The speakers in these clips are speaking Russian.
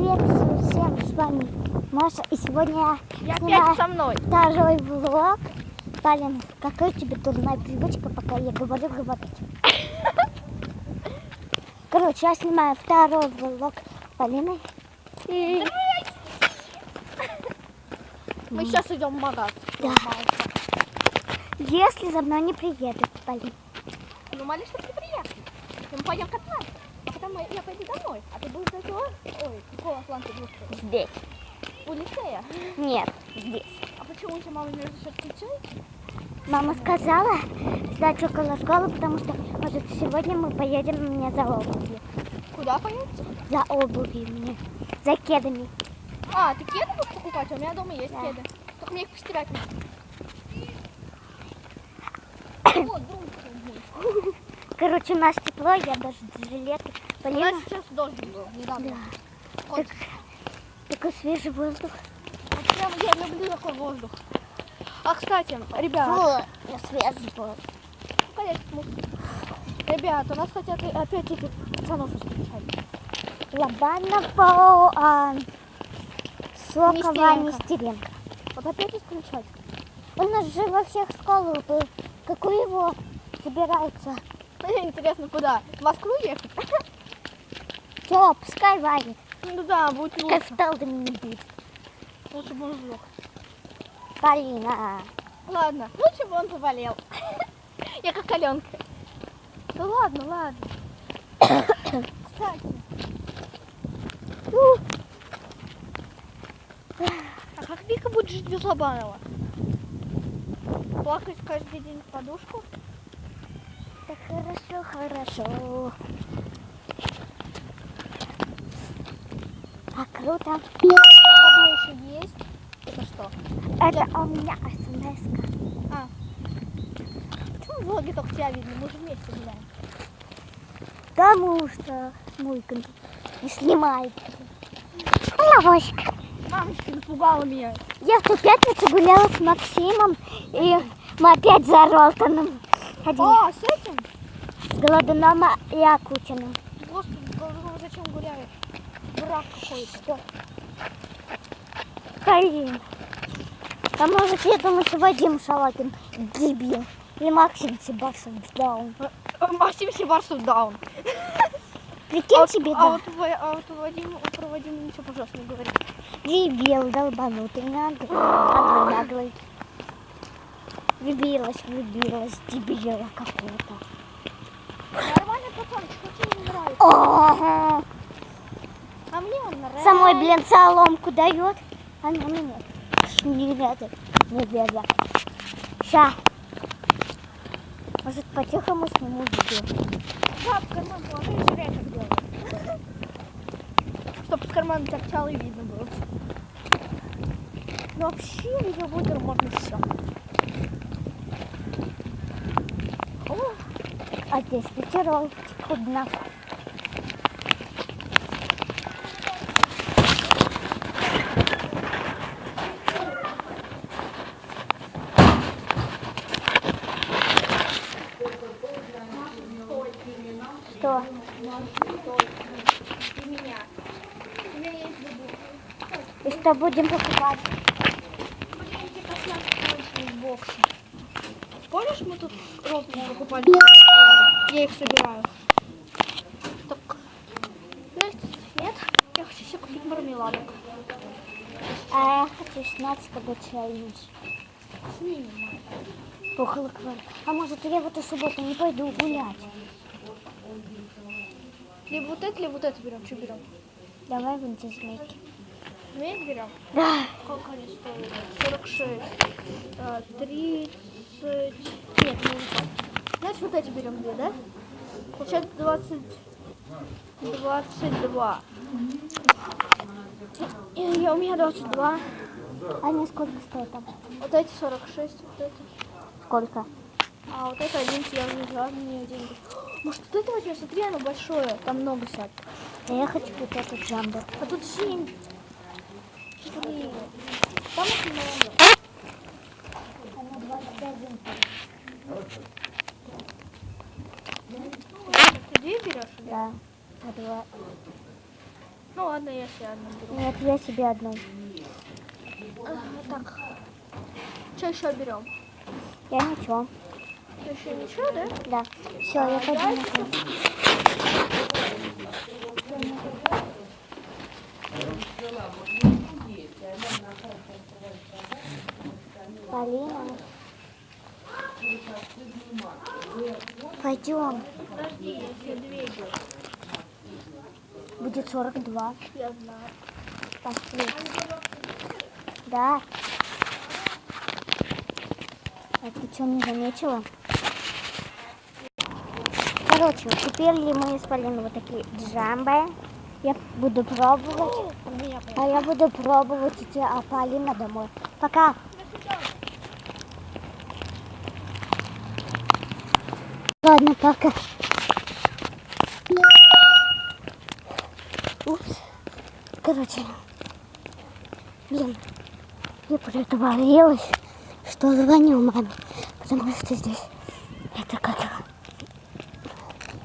Привет всем, с вами Маша. И сегодня я опять со мной. второй влог. Полин, какая у тебя дурная привычка, пока я говорю говорить? Короче, я снимаю второй влог с Полиной. И Мы сейчас идем в магаз. Да. если за мной не приедет Полин. Думали, что ты приехал. Мы пойдем кататься. Мы- я пойду домой. А ты будешь до этого? Ой, какого Атланта будешь? Здесь. У лицея. Нет, здесь. А почему тебе мама не разрешает включать? Мама сказала ждать около школы, потому что, может, сегодня мы поедем мне за обувью. Куда поедете? За обувью мне. За кедами. А, ты кеды будешь покупать? У меня дома есть Да. кеды. Только мне их постирать надо. Вот, друг. Короче, у нас тепло, я даже жилет. У Полина, нас сейчас дождь был недавно. Да. Вот. такой свежий воздух. Вот прям я люблю такой воздух. А, кстати, ребят, Фу, я свежий воздух. Мусор. Ребят, у нас хотят опять этих пацанов исключать. Лобанова, а, Сокова, Нестеренко. Нестеренко. Вот опять исключать. У нас же во всех школах был. Какую его собираются? Интересно, куда? В Москву ехать? Все, пускай варит. Ну да, будет лучше. в Талдоме не будет. Лучше бы он сдох. Полина. Ладно, лучше бы он заболел. Я как Аленка. Ну ладно, ладно. Кстати. А как Вика будет жить без Лобанова? Плакать каждый день в подушку? Хорошо, хорошо. А круто. Одно еще есть. Это что? Это у меня смс -ка. А. Почему в влоге только тебя видно? Мы же вместе гуляем. Потому что мой конт не снимает. Лавочка. Мамочка напугала меня. Я в ту пятницу гуляла с Максимом, и мы опять за Ролтоном ходили. О, с и Акутиным. Господи, ну зачем гуляешь? Дурак какой-то. Блин. А может, я думаю, что Вадим Шалакин дебил. И Максим Себашев даун. Максим Сибарсов даун. Прикинь а, себе, а да. вот, а вот Вадим, про Вадима ничего пожалуйста не говорит. Дебил, долбанутый, наглый, наглый, наглый. Влюбилась, влюбилась, дебила какого-то. Нормальный пацанчик, очень мне нравится. Ага. А мне он нравится. Самой, блин, соломку дает. А на мне нет. Не верю. Ща. Может, по-тихому сниму видео. В карман положи зря так делаю. Чтоб с кармана торчало и видно было. Ну вообще видеоблогер можно все. А здесь ветерок. Худно. Что? И что будем покупать? Боксе. Помнишь, мы тут робки покупали? Я их собираю. Так. Настя, нет? Я хочу себе купить мармеладок. А я хочу снять с тобой челлендж. Снимем. Квар. А может, я в эту субботу не пойду гулять? Либо вот это, либо вот это берем. Что берем? Давай в антизмейки. Змеек берем? Да. Сколько они стоят? 46. а, 30. Нет, не так. Значит, вот эти берем две, да? Получается 20. 22. И я, у меня 22. Они сколько стоят там? Вот эти 46. Вот это. Сколько? А вот это 11 я не взяла, мне деньги. Может, вот это возьмем? Смотри, оно большое. Там много сядет. А я хочу вот этот джамбер. А тут 7. Блин. Там очень много. Она 21. Ты две берешь? Да. А два. Ну ладно, я себе одну беру. Нет, я себе одну. Ага, так. Что еще берем? Я ничего. Еще ничего, да? Да. Все, я А, пойду я. Полина. Пойдем. Подожди, себе две. Будет 42. Я знаю. Пошли. Да. А ты что, не заметила? Короче, купили мы с Полиной вот такие джамбы. Я буду пробовать. А я буду пробовать идти, а Полина домой. Пока. Ладно, пока. Упс. Короче, блин, я притворилась, что звоню маме, потому что здесь это как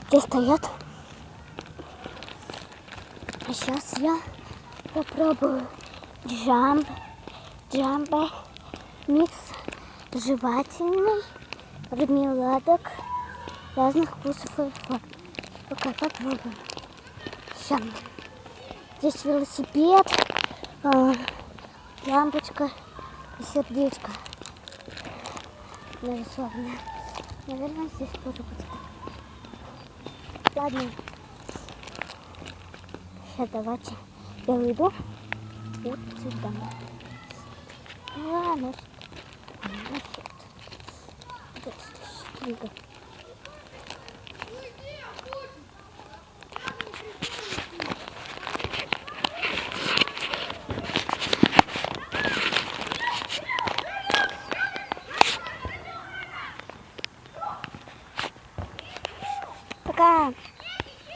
здесь стоят. А сейчас я попробую джамп, джамбе, микс жевательный, мармеладок разных вкусов и форм. Пока попробуем. Сейчас. Здесь велосипед, а, лампочка и сердечко нарисовано. Наверное, здесь тоже будет. Ладно. Сейчас давайте я выйду вот сюда. Ладно. Насчет. Вот это